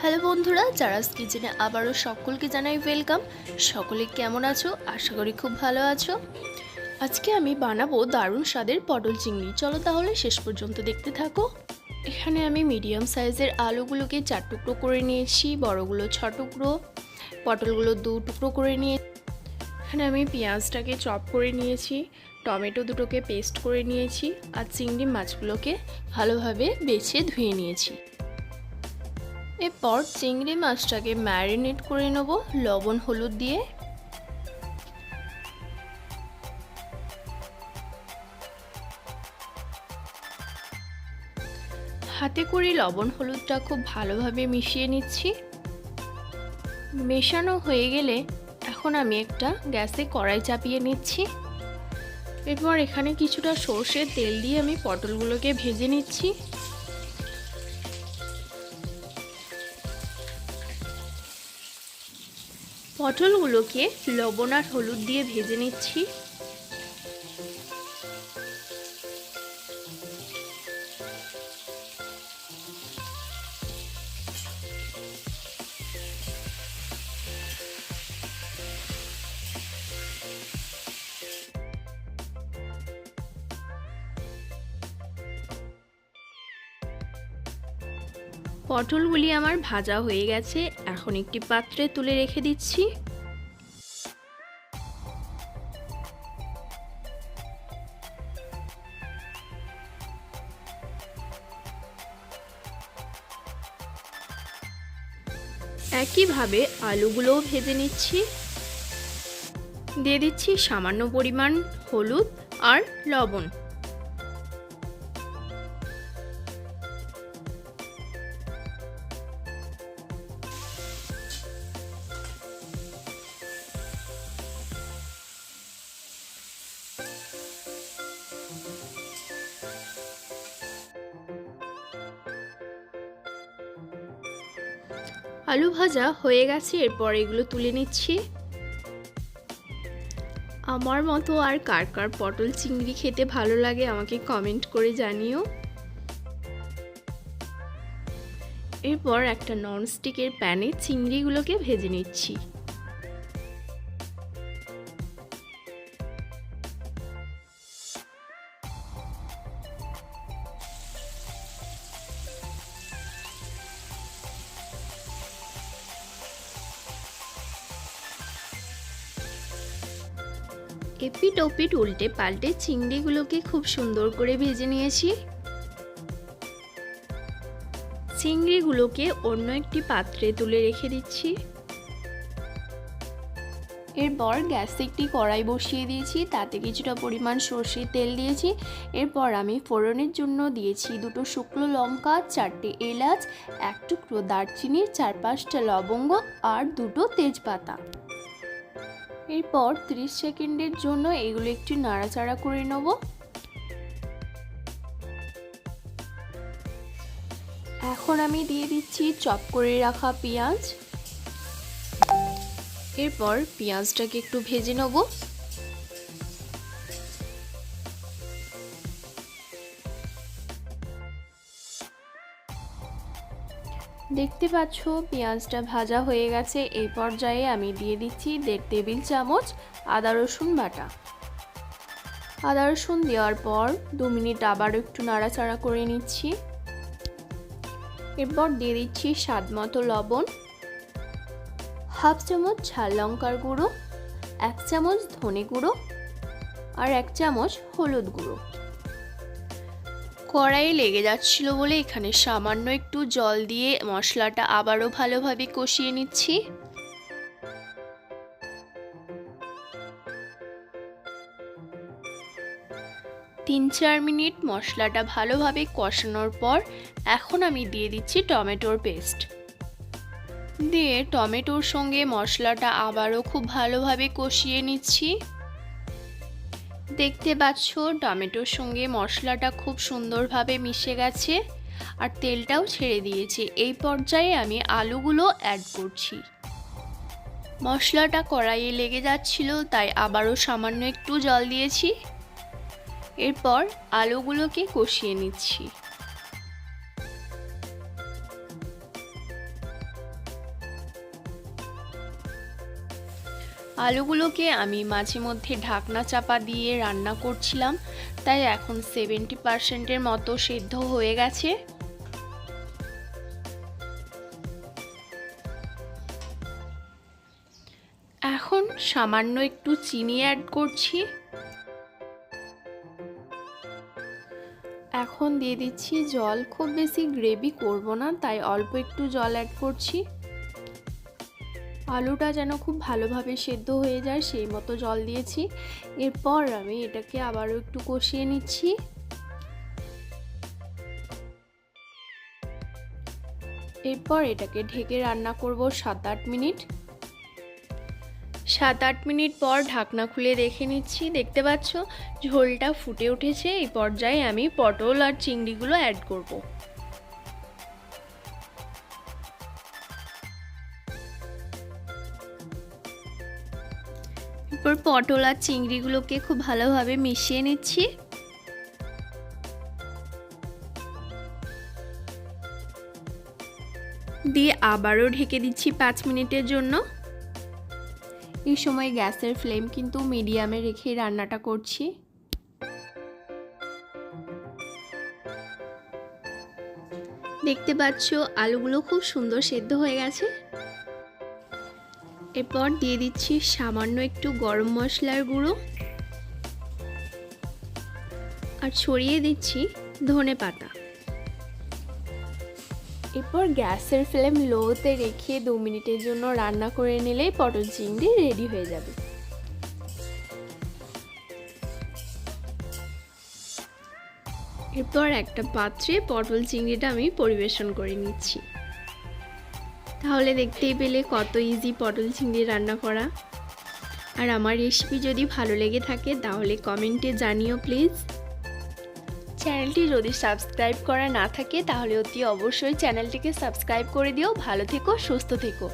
Hello বন্ধুরা জারাস কিচেনে আবারও সকলকে জানাই ওয়েলকাম সকলে কেমন আছো? আশা করি খুব ভালো আছো। আজকে আমি বানাবো দারুণ স্বাদের পটল চিংড়ি। চলো তাহলে শেষ পর্যন্ত দেখতে থাকো। এখানে আমি মিডিয়াম সাইজের আলুগুলোকে চার টুকরো করে নিয়েছি, বড়গুলো ছ টুকরো, পটলগুলো দু টুকরো করে নিয়ে এখানে আমি পেঁয়াজটাকে চপ করে নিয়েছি, টমেটো দুটোকে পেস্ট করে নিয়েছি, আর চিংড়ি মাছগুলোকে ভালোভাবে বেছে ধুয়ে নিয়েছি। এরপর চিংড়ি মাছটাকে ম্যারিনেট করে নেব, লবণ, হলুদ দিয়ে। হাতে করে লবণ, হলুদটা খুব ভালোভাবে মিশিয়ে নিচ্ছি। মেশানো হয়ে গেলে এখন আমি একটা গ্যাসে কড়াই চাপিয়ে নিচ্ছি। এরপর এখানে কিছুটা সর্ষের তেল দিয়ে আমি পটলগুলোকে ভেজে নিচ্ছি। পটলগুলোকে লবণ আর হলুদ দিয়ে ভেজে নিচ্ছি। পটলগুলি আমার ভাজা হয়ে গেছে, এখন একটি পাত্রে তুলে রেখে দিচ্ছি। একইভাবে আলুগুলোও ভেজে নিচ্ছি। দিয়ে দিচ্ছি সামান্য পরিমাণ হলুদ আর লবণ। আলু ভাজা হয়ে গেছে, এরপর এগুলো তুলে নিচ্ছি। আমার মতো আর কার কার পটল চিংড়ি খেতে ভালো লাগে আমাকে কমেন্ট করে জানিও। এরপর একটা ননস্টিকের প্যানে চিংড়িগুলোকে ভেজে নিচ্ছি। এপিট ওপিট উল্টে পাল্টে চিংড়িগুলোকে খুব সুন্দর করে ভেজে নিয়েছি। চিংড়িগুলোকে অন্য একটি পাত্রে তুলে রেখে দিচ্ছি। এরপর গ্যাসে একটি কড়াই বসিয়ে দিয়েছি, তাতে কিছুটা পরিমাণ সর্ষের তেল দিয়েছি। এরপর আমি ফোড়নের জন্য দিয়েছি দুটো শুকনো লঙ্কা, চারটে এলাচ, এক টুকরো দারচিনি চার পাঁচটা লবঙ্গ আর দুটো তেজপাতা। এরপর 30 সেকেন্ডের জন্য এগুলো একটু নাড়াচাড়া করে নেব। এখন আমি দিয়ে দিচ্ছি চপ করে রাখা পেঁয়াজ। এরপর পেঁয়াজটাকে একটু ভেজে নেব। দেখতে পাচ্ছ, পেঁয়াজটা ভাজা হয়ে গেছে। এই পর্যায়ে আমি দিয়ে দিচ্ছি দেড় টেবিল চামচ আদা রসুন বাটা। আদা রসুন দেওয়ার পর দু মিনিট আবার একটু নাড়াচাড়া করে নিচ্ছি। এরপর দিয়ে দিচ্ছি স্বাদ মতো লবণ, হাফ চামচ ঝাল লঙ্কার গুঁড়ো, এক চামচ ধনে গুঁড়ো আর এক চামচ হলুদ গুঁড়ো। কড়াইয়ে লেগে যাচ্ছিল বলে এখানে সামান্য একটু জল দিয়ে মশলাটা আবারও ভালোভাবে কষিয়ে নিচ্ছি। তিন চার মিনিট মশলাটা ভালোভাবে কষানোর পর এখন আমি দিয়ে দিচ্ছি টমেটোর পেস্ট। দিয়ে টমেটোর সঙ্গে মশলাটা আবারও খুব ভালোভাবে কষিয়ে নিচ্ছি। দেখতে পাচ্ছ, টমেটোর সঙ্গে মশলাটা খুব সুন্দরভাবে মিশে গেছে আর তেলটাও ছেড়ে দিয়েছে। এই পর্যায়ে আমি আলুগুলো অ্যাড করছি। মশলাটা কড়াইয়ে লেগে যাচ্ছিল, তাই আবারও সামান্য একটু জল দিয়েছি। এরপর আলুগুলোকে কষিয়ে নিচ্ছি। আলুগুলোকে আমি মাঝে মধ্যে ঢাকনা চাপা দিয়ে রান্না করছিলাম, তাই এখন সেভেন্টি পার্সেন্টের মতো সেদ্ধ হয়ে গেছে। এখন সামান্য একটু চিনি অ্যাড করছি। এখন দিয়ে দিচ্ছি জল, খুব বেশি গ্রেভি করব না, তাই অল্প একটু জল অ্যাড করছি। আলুটা যেন খুব ভালোভাবে সেদ্ধ হয়ে যায়, সেই মতো জল দিয়েছি। এরপর আমি এটাকে আবারও একটু কষিয়ে নিচ্ছি। এরপর এটাকে ঢেকে রান্না করব সাত আট মিনিট। সাত আট মিনিট পর ঢাকনা খুলে দেখে নিচ্ছি। দেখতে পাচ্ছ, ঝোলটা ফুটে উঠেছে। এই পর্যায়ে আমি পটল আর চিংড়িগুলো অ্যাড করব। এরপর পটল আর চিংড়িগুলোকে খুব ভালোভাবে মিশিয়ে নিচ্ছি। দিয়ে আবারও ঢেকে দিচ্ছি পাঁচ মিনিটের জন্য। এই সময় গ্যাসের ফ্লেম কিন্তু মিডিয়ামে রেখে রান্নাটা করছি। দেখতে পাচ্ছ, আলুগুলো খুব সুন্দর সেদ্ধ হয়ে গেছে। এরপর দিয়ে দিচ্ছি সামান্য একটু গরম মশলার গুঁড়ো। আর ছড়িয়ে দিচ্ছি ধনে পাতা। এরপর গ্যাসের ফ্লেম লোতে রেখে দু মিনিটের জন্য রান্না করে নিলেই পটল চিংড়ি রেডি হয়ে যাবে। এরপর একটা পাত্রে পটল চিংড়িটা আমি পরিবেশন করে নিচ্ছি। তাহলে দেখতেই পেলে কত ইজি পটল চিংড়ি রান্না করা। আর আমার রেসিপি যদি ভালো লেগে থাকে, তাহলে কমেন্টে জানিও প্লিজ চ্যানেলটি যদি সাবস্ক্রাইব করা না থাকে, তাহলে অতি অবশ্যই চ্যানেলটিকে সাবস্ক্রাইব করে দিও। ভালো থেকো, সুস্থ থেকো।